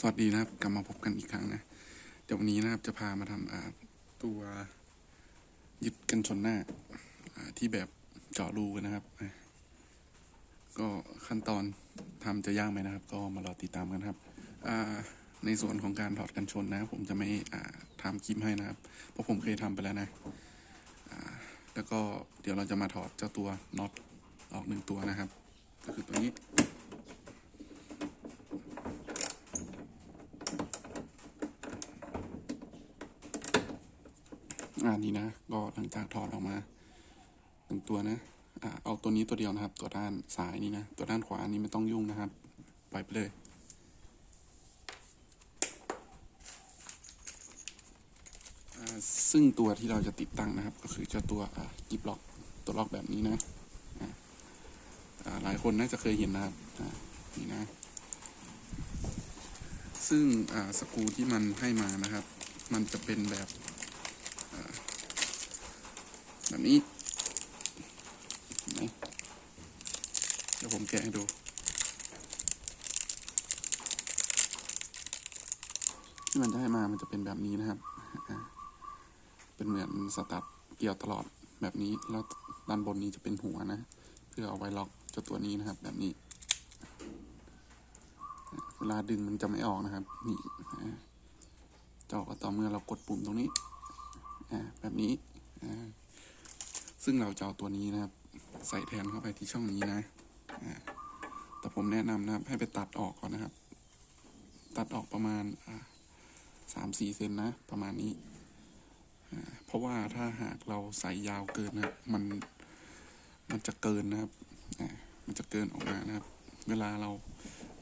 สวัสดีนะครับ กลับมาพบกันอีกครั้งนะ เดี๋ยววันนี้นะครับจะพามาทำตัวยึดกันชนหน้าที่แบบเจาะรูกันนะครับ ก็ขั้นตอนทำจะยากไหมนะครับ ก็มารอติดตามกันครับในส่วนของการถอดกันชนนะ ผมจะไม่อ่าทำคลิปให้นะครับ เพราะผมเคยทำไปแล้วนะแล้วก็เดี๋ยวเราจะมาถอดเจ้าตัวน็อตออกหนึ่งตัวนะครับ ก็คือตัวนี้านี่นะ ก็หลังจากถอดออกมาหนึ่งตัวนะอ่าเอาตัวนี้ตัวเดียวนะครับ ตัวด้านซ้ายนี่นะ ตัวด้านขวานี่ไม่ต้องยุ่งนะครับ ปล่อยไปเลย ซึ่งตัวที่เราจะติดตั้งนะครับ ก็คือเจ้าตัวกิบล็อกตัวล็อกแบบนี้นะหลายคนน่าจะเคยเห็นนะครับนี่นะ ซึ่งสกูที่มันให้มานะครับ มันจะเป็นแบบ แบบนี้เดี๋ยวผมแกะให้ดูที่มันจะให้มามันจะเป็นแบบนี้นะครับ เป็นเหมือนสตัดเกี่ยวตลอดแบบนี้ แล้วด้านบนนี้จะเป็นหัวนะ เพื่อเอาไว้ล็อกเจ้าตัวนี้นะครับ แบบนี้ เวลาดึงมันจะไม่ออกนะครับ นี่อ่าจะออกก็ต่อเมื่อเรากดปุ่มตรงนี้แบบนี้ ซึ่งเราจะเอาตัวนี้นะครับ ใส่แทนเข้าไปที่ช่องนี้นะแต่ผมแนะนำนะครับ ให้ไปตัดออกก่อนนะครับ ตัดออกประมาณสามสี่เซนนะ ประมาณนี้ เพราะว่าถ้าหากเราใส่ยาวเกินนะมันมันจะเกินนะครับมันจะเกินออกมานะครับ เวลาเรา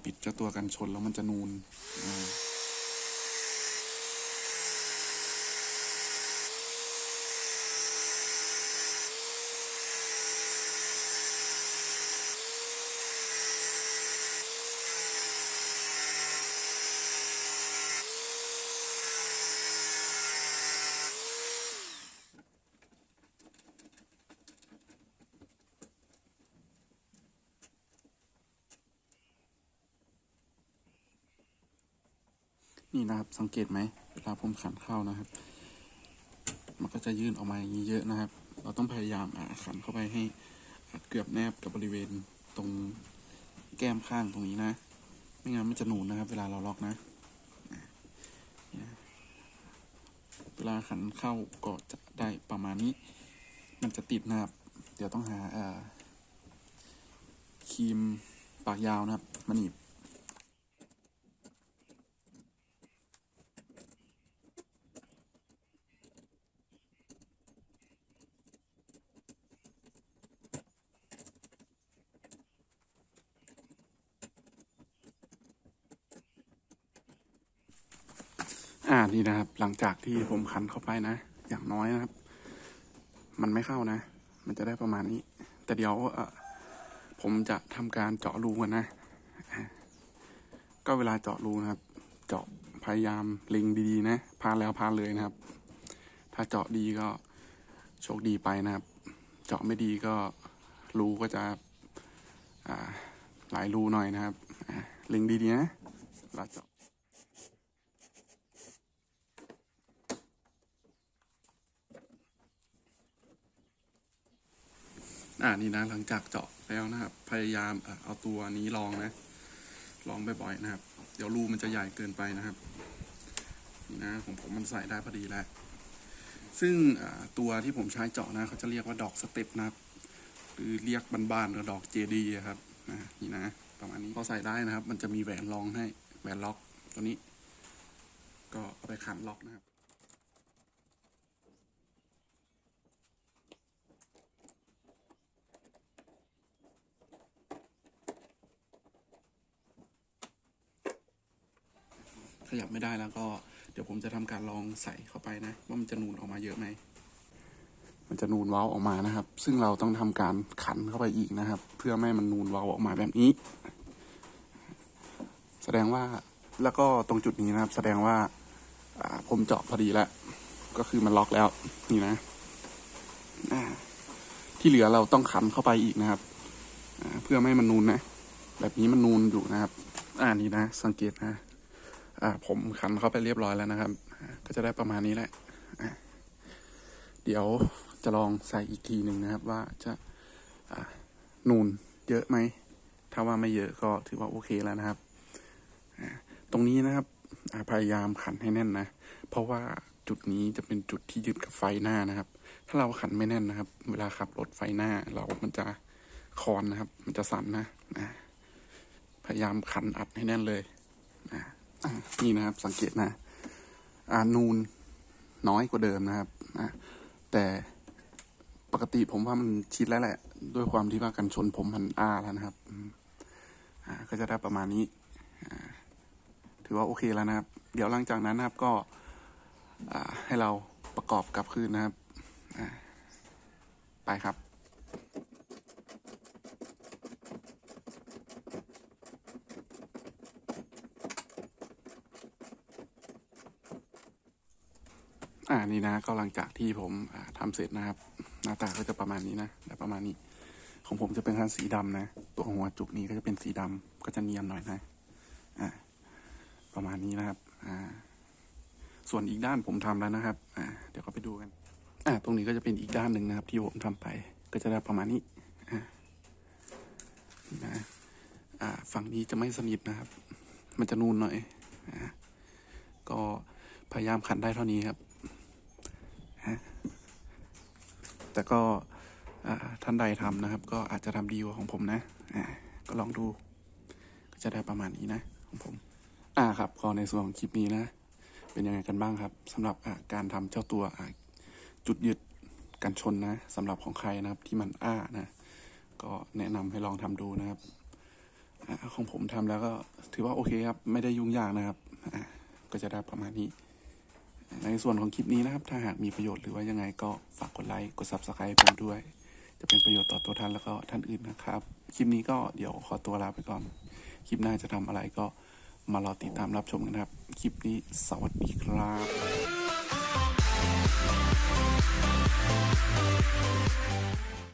ปิดเจ้าตัวกันชนแล้วมันจะนูนอ่า นี่นะครับสังเกตไหมเวลาผมขันเข้านะครับ มันก็จะยื่นออกมาอย่างนี้เยอะนะครับ เราต้องพยายามอ่าขันเข้าไปให้เกือบแนบกับบริเวณตรงแก้มข้างตรงนี้นะ ไม่งั้นมันจะหนูนนะครับ เวลาเราล็อกนะเวลาขันเข้าก็จะได้ประมาณนี้ มันจะติดนะครับ เดี๋ยวต้องหาครีมปากยาวนะครับมาหนีบ อ่านี่นะครับ หลังจากที่ผมขันเข้าไปนะ อย่างน้อยนะครับ มันไม่เข้านะ มันจะได้ประมาณนี้ แต่เดี๋ยวเออผมจะทำการเจาะรูกันนะ ก็เวลาเจาะรูนะครับ เจาะพยายามเล็งดีๆนะ พานแล้วพานเลยนะครับ ถ้าเจาะดีก็โชคดีไปนะครับ เจาะไม่ดีก็รูก็จะอ่าหลายรูหน่อยนะครับ เล็งดีๆนะเวลาเจาะ อ่านี่นะหลังจากเจาะแล้วนะครับ พยายามเอาตัวนี้ลองนะ ลองบ่อยๆนะครับ เดี๋ยวรูมันจะใหญ่เกินไปนะครับ นี่นะของผมมันใส่ได้พอดีแล้ว ซึ่งตัวที่ผมใช้เจาะนะ เขาจะเรียกว่าดอกสเต็ปนะครับหรือเรียกบ้านๆหรือดอกเจดีครับนะนี่นะ ประมาณนี้พอใส่ได้นะครับ มันจะมีแหวนรองให้แหวนล็อกตัวนี้ ก็เอาไปขันล็อกนะครับ ขยับไม่ได้แล้วก็เดี๋ยวผมจะทำการลองใส่เข้าไปนะ ว่ามันจะนูนออกมาเยอะไหมมันจะนูนเว้าออกมานะครับ ซึ่งเราต้องทำการขันเข้าไปอีกนะครับ เพื่อไม่มันนูนเว้าออกมาแบบนี้ แสดงว่าแล้วก็ตรงจุดนี้นะครับ แสดงว่าผมเจาะพอดีแล้ว ก็คือมันล็อกแล้วนี่นะที่เหลือเราต้องขันเข้าไปอีกนะครับเพื่อไม่มันนูนนะ แบบนี้มันนูนอยู่นะครับ อ่านี่นะ สังเกตนะ อ่าผมขันเข้าไปเรียบร้อยแล้วนะครับ ก็จะได้ประมาณนี้แหละ เดี๋ยวจะลองใส่อีกทีหนึ่งนะครับ ว่าจะนูนเยอะไหม ถ้าว่าไม่เยอะก็ถือว่าโอเคแล้วนะครับ ตรงนี้นะครับพยายามขันให้แน่นนะ เพราะว่าจุดนี้จะเป็นจุดที่ยึดกับไฟหน้านะครับ ถ้าเราขันไม่แน่นนะครับ เวลาขับรถไฟหน้าเรามันจะคอนนะครับ มันจะสั่นนะ พยายามขันอัดให้แน่นเลยอ่าอ่า นี่นะครับสังเกตนะอานูนน้อยกว่าเดิมนะครับอ่าแต่ปกติผมว่ามันชิดแล้วแหละ ด้วยความที่ว่ากันชนผมมันอ้าแล้วนะครับอ่าก็จะได้ประมาณนี้ถือว่าโอเคแล้วนะครับ เดี๋ยวหลังจากนั้นนะครับก็ให้เราประกอบกลับคืนนะครับไปครับ อ่านี่นะก็หลังจากที่ผมอ่าทำเสร็จนะครับ หน้าตาก็จะประมาณนี้นะและประมาณนี้ ของผมจะเป็นคันสีดำนะ ตัวหัวจุกนี้ก็จะเป็นสีดำก็จะเนียนหน่อยนะอ่าประมาณนี้นะครับอ่าส่วนอีกด้านผมทำแล้วนะครับอ่าเดี๋ยวก็ไปดูกันอ่าตรงนี้ก็จะเป็นอีกด้านหนึ่งนะครับ ที่ผมทำไป ก็จะได้ประมาณนี้อ่านี่นะอ่าฝั่งนี้จะไม่สนิทนะครับ มันจะนูนหน่อยอ่าก็พยายามขันได้เท่านี้ครับอ่า แต่ก็ท่านใดทำนะครับ ก็อาจจะทำดีกว่าของผมนะก็ลองดู ก็จะได้ประมาณนี้นะของผม อ่าครับก็ในส่วนของคลิปนี้นะ เป็นยังไงกันบ้างครับสำหรับการทำเจ้าตัวจุดยึดกันชนนะสำหรับของใครนะครับที่มันอ้านะ ก็แนะนำให้ลองทำดูนะครับอของผมทำแล้วก็ถือว่าโอเคครับ ไม่ได้ยุ่งยากนะครับ ก็จะได้ประมาณนี้ ในส่วนของคลิปนี้นะครับ ถ้าหากมีประโยชน์หรือว่ายังไงก็ฝากกดไลค์ กด subscribe ผมด้วย จะเป็นประโยชน์ต่อตัวท่านแล้วก็ท่านอื่นนะครับ คลิปนี้ก็เดี๋ยวขอตัวลาไปก่อน คลิปหน้าจะทำอะไรก็มารอติดตามรับชมกันนะครับ คลิปนี้สวัสดีครับ